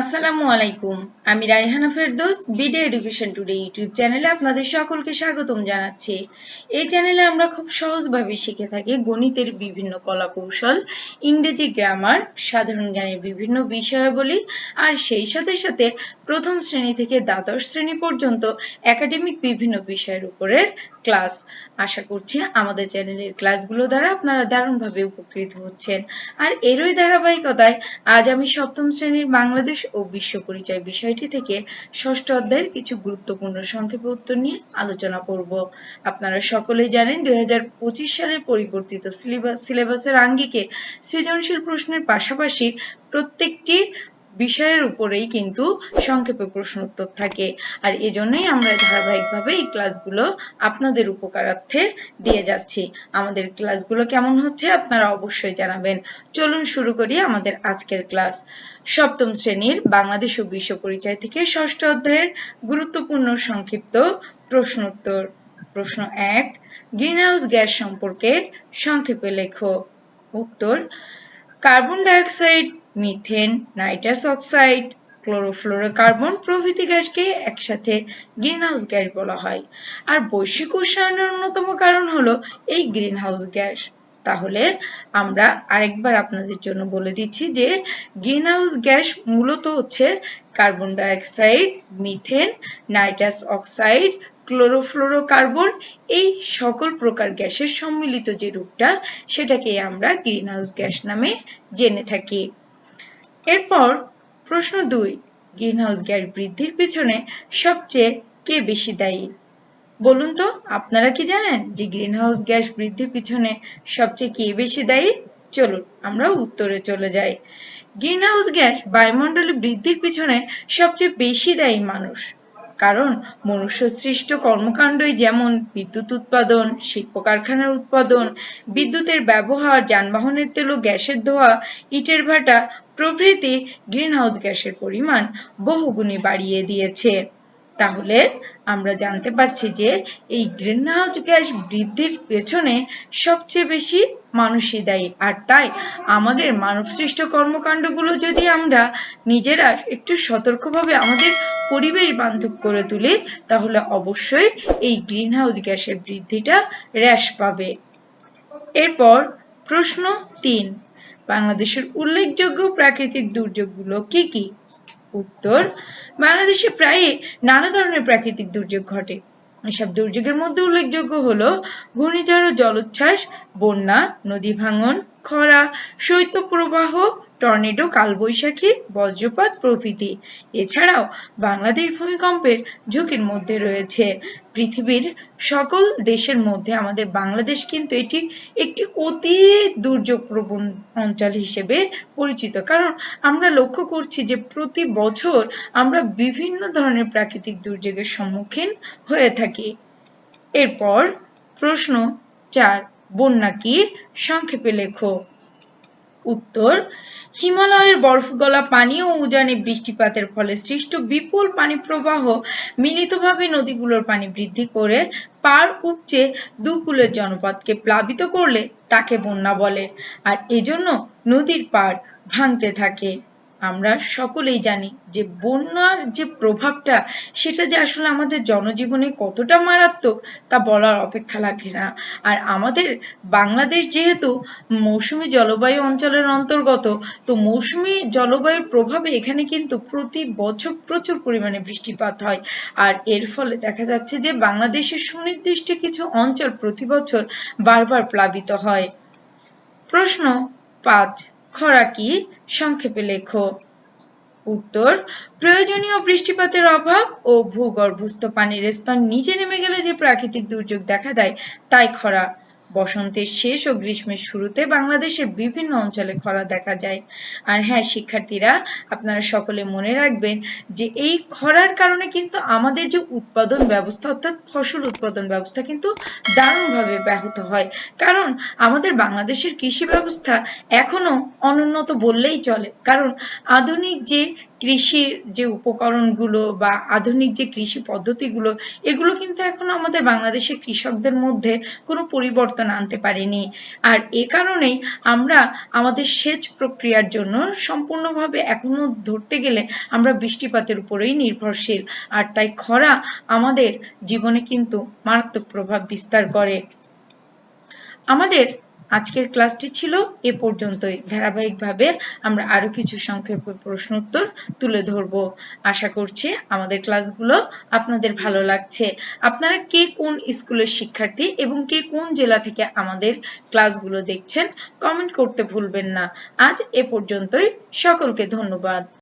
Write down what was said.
আসসালামু আলাইকুম। আমি Raihana Ferdous BD education today YouTube চ্যানেলে আপনাদের সকলকে স্বাগতম জানাচ্ছি। এই চ্যানেলে আমরা খুব সহজভাবে শিখে থাকি গণিতের বিভিন্ন কলা কৌশল ইংরেজি গ্রামার সাধারণ জ্ঞানের বিভিন্ন বিষয়াবলী, আর সেই সাথে সাথে প্রথম শ্রেণি থেকে দ্বাদশ শ্রেণি পর্যন্ত একাডেমিক বিভিন্ন বিষয়ের উপরের ক্লাস আশা করছি আমাদের চ্যানেলের ক্লাসগুলো দ্বারা আপনারা দারুণভাবে উপকৃত হচ্ছেন। আর এরই ধারাবাহিকতায় আজ আমি সপ্তম শ্রেণির বাংলাদেশ ও বিশ্ব পরিচয় বিষয়টি থেকে ষষ্ঠ অধ্যায়ের কিছু গুরুত্বপূর্ণ সংক্ষেপে উত্তর নিয়ে আলোচনা করব। আপনারা সকলেই জানেন দুই সালের পরিবর্তিত সিলেবাস সিলেবাসের আঙ্গিকে সৃজনশীল প্রশ্নের পাশাপাশি প্রত্যেকটি বিষয়ের উপরেই কিন্তু সংক্ষেপে প্রশ্ন উত্তর থাকে। আর এজন্যই আমরা ধারাবাহিকভাবে এই ক্লাসগুলো আপনাদের উপকারার্থে দিয়ে যাচ্ছি। আমাদের ক্লাসগুলো কেমন হচ্ছে আপনারা অবশ্যই জানাবেন। চলুন শুরু করি আমাদের আজকের ক্লাস। সপ্তম শ্রেণির বাংলাদেশ ও বিশ্ব পরিচয় থেকে ষষ্ঠ অধ্যায়ের গুরুত্বপূর্ণ সংক্ষিপ্ত প্রশ্ন উত্তর। প্রশ্ন এক, গ্রিনহাউস গ্যাস সম্পর্কে সংক্ষেপে লেখো। উত্তর carbon dioxide, methane, nitrous oxide, chlorofluorocarbon প্রভৃতি গ্যাসকে একসাথে গ্রিনহাউস গ্যাস বলা হয়। আর বৈশ্বিক উষ্ণায়নের অন্যতম কারণ হলো এই গ্রিনহাউস গ্যাস। তাহলে আমরা আরেকবার আপনাদের জন্য বলে দিচ্ছি যে গ্রিনহাউস গ্যাস মূলত হচ্ছে carbon dioxide, methane, nitrous oxide chlorofluorocarbon, এই সকল প্রকার গ্যাসের সম্মিলিত যে রূপটা, সেটাকে আমরা গ্রিনহাউস গ্যাস নামে জেনে থাকি। এরপর প্রশ্ন দুই, গ্রিনহাউস গ্যাস বৃদ্ধির পিছনে সবচেয়ে কে বেশি দায়ী? বলুন তো, আপনারা কি জানেন যে গ্রিনহাউস গ্যাস বৃদ্ধির পিছনে সবচেয়ে কে বেশি দায়ী? চলুন, আমরা উত্তরে চলে যাই। গ্রিনহাউস গ্যাস বায়ুমণ্ডলে বৃদ্ধির পিছনে সবচেয়ে বেশি দায়ী মানুষ। কারণ মনুষ্য সৃষ্ট কর্মকাণ্ডই যেমন বিদ্যুৎ উৎপাদন শিল্প কারখানার উৎপাদন, বিদ্যুতের ব্যবহার, যানবাহনের তেল ও গ্যাসের ধোয়া, ইটের ভাটা প্রভৃতি গ্রিনহাউস গ্যাসের পরিমাণ বহুগুণে বাড়িয়ে দিয়েছে। তাহলে আমরা জানতে পারছি যে এই গ্রিনহাউস গ্যাস বৃদ্ধির পেছনে সবচেয়ে বেশি মানুষই দায়ী। আর তাই আমাদের মানবসৃষ্ট কর্মকাণ্ডগুলো যদি আমরা নিজেরা একটু সতর্কভাবে আমাদের পরিবেশ বান্ধব করে তুলি, তাহলে অবশ্যই এই গ্রিনহাউস গ্যাসের বৃদ্ধিটা হ্রাস পাবে। এরপর প্রশ্ন তিন, বাংলাদেশের উল্লেখযোগ্য প্রাকৃতিক দুর্যোগগুলো কি কি? উত্তর, বাংলাদেশে প্রায়ই নানা ধরনের প্রাকৃতিক দুর্যোগ ঘটে। এসব দুর্যোগের মধ্যে উল্লেখযোগ্য হলো ঘূর্ণিঝড় ও জলোচ্ছ্বাস, বন্যা, নদী ভাঙন খরা, শৈত্যপ্রবাহ, টর্নেডো, কালবৈশাখী, বজ্রপাত প্রভৃতি। এছাড়াও বাংলাদেশ ভূমিকম্পের ঝুঁকির মধ্যে রয়েছে। পৃথিবীর সকল দেশের মধ্যে আমাদের বাংলাদেশ কিন্তু এটি একটি অতি দুর্যোগ প্রবণ অঞ্চল হিসেবে পরিচিত। কারণ আমরা লক্ষ্য করছি যে প্রতি বছর আমরা বিভিন্ন ধরনের প্রাকৃতিক দুর্যোগের সম্মুখীন হয়ে থাকি। এরপর প্রশ্ন চার বন্যা কি? সংক্ষেপে লেখো। উত্তর, হিমালয়ের বরফ গলা পানি ও উজানে বৃষ্টিপাতের ফলে সৃষ্ট বিপুল পানি প্রবাহ মিলিতভাবে নদীগুলোর পানি বৃদ্ধি করে পার উপচে দুকুলের জনপদকে প্লাবিত করলে তাকে বন্যা বলে। আর এজন্য নদীর পাড় ভাঙতে থাকে। আমরা সকলেই জানি যে বন্যার যে প্রভাবটা, সেটা যে আসলে আমাদের জনজীবনে কতটা মারাত্মক, তা বলার অপেক্ষা রাখে না। আর আমাদের বাংলাদেশ যেহেতু মৌসুমী জলবায়ু অঞ্চলের অন্তর্গত, তো মৌসুমী জলবায়ুর প্রভাবে এখানে কিন্তু প্রতি বছর প্রচুর পরিমাণে বৃষ্টিপাত হয়। আর এর ফলে দেখা যাচ্ছে যে বাংলাদেশের সুনির্দিষ্ট কিছু অঞ্চল প্রতি বছর বারবার প্লাবিত হয়। প্রশ্ন পাঁচ খরা কি সংক্ষেপে লেখো। উত্তর, প্রয়োজনীয় বৃষ্টিপাতের অভাব ও ভূগর্ভস্থ পানির স্তর নিচে নেমে গেলে যে প্রাকৃতিক দুর্যোগ দেখা দেয়, তাই খরা। বসন্তের শেষ ও গ্রীষ্মের শুরুতে বাংলাদেশের বিভিন্ন অঞ্চলে খরা দেখা যায়। আর হ্যাঁ শিক্ষার্থীরা, আপনারা সকলে মনে রাখবেন যে এই খরার কারণে কিন্তু আমাদের যে উৎপাদন ব্যবস্থা, অর্থাৎ ফসল উৎপাদন ব্যবস্থা কিন্তু দারুণভাবে ব্যাহত হয়। কারণ আমাদের বাংলাদেশের কৃষি ব্যবস্থা এখনও অনুন্নত বললেই চলে। কারণ আধুনিক যে কৃষির যে উপকরণগুলো বা আধুনিক যে কৃষি পদ্ধতিগুলো, এগুলো কিন্তু এখন আমাদের বাংলাদেশের কৃষকদের মধ্যে কোনো পরিবর্তন আনতে পারেনি। আর এ কারণেই আমরা আমাদের সেচ প্রক্রিয়ার জন্য সম্পূর্ণভাবে এখনও ধরতে গেলে আমরা বৃষ্টিপাতের উপরেই নির্ভরশীল। আর তাই খরা আমাদের জীবনে কিন্তু মারাত্মক প্রভাব বিস্তার করে। আমাদের আজকের ক্লাসটি ছিল এ পর্যন্তই। ধারাবাহিকভাবে আমরা আরও কিছু সংক্ষেপে প্রশ্ন উত্তর তুলে ধরব। আশা করছি আমাদের ক্লাসগুলো আপনাদের ভালো লাগছে। আপনারা কে কোন স্কুলের শিক্ষার্থী এবং কে কোন জেলা থেকে আমাদের ক্লাসগুলো দেখছেন কমেন্ট করতে ভুলবেন না। আজ এ পর্যন্তই। সকলকে ধন্যবাদ।